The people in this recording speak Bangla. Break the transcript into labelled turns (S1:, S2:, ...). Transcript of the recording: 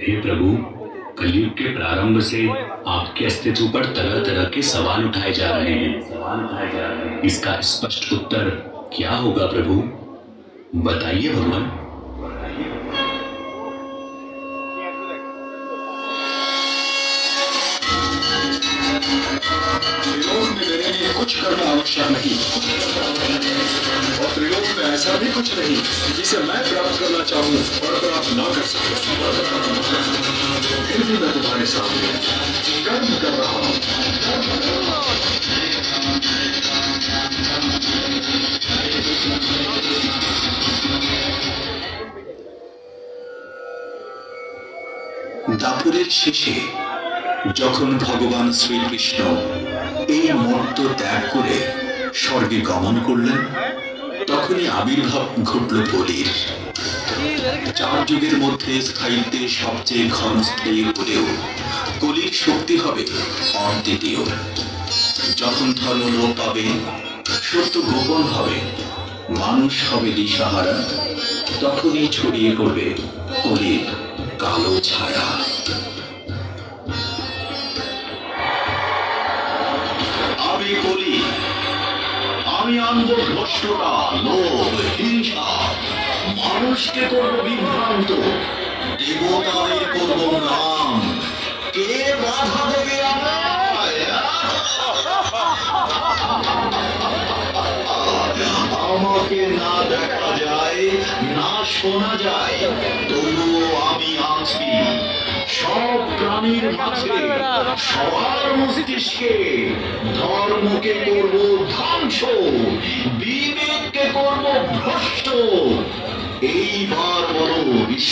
S1: हे प्रभु, कलयुग के प्रारंभ से आपके अस्तित्व पर तरह तरह के सवाल उठाए जा रहे हैं सवाल उठाए जा रहे हैं। इसका स्पष्ट उत्तर क्या होगा प्रभु? बताइए भगवान।
S2: करना आवश्यक नहीं और त्रिलोक में ऐसा भी कुछ नहीं जिसे मैं प्राप्त करना चाहूँ और प्राप्त ना कर सकूं फिर भी मैं तुम्हारे सामने कर्म कर रहा हूँ
S3: দাপুরের শেষে যখন ভগবান শ্রীকৃষ্ণ এই মর্ত ত্যাগ করে স্বর্গে গমন করলেন। তখনই আবির্ভাব ঘটল বলির। চার যুগের মধ্যে স্থায়িত্বে সবচেয়ে ঘনস্থায়ী হলেও কলির শক্তি হবে অদ্বিতীয়। যখন ধর্ম লোপ পাবে, সত্য গোপন হবে, মানুষ হবে দিশাহারা, তখনই ছড়িয়ে পড়বে কলির কালো ছায়া। আমি বলি আমি আনব ভ্রষ্টতা লোভ, হিংসা। মানুষকে করব বিভ্রান্ত, দেবতাদের করব নাম। কে বাধা দেবে আমাকে না দেখা যায়, না শোনা যায়, তবুও আমি আছি। সব প্রাণীর মাঝে, সবার মস্তিষ্কে ধর্মকে করব ধ্বংস বিবেককে করব ভ্রষ্ট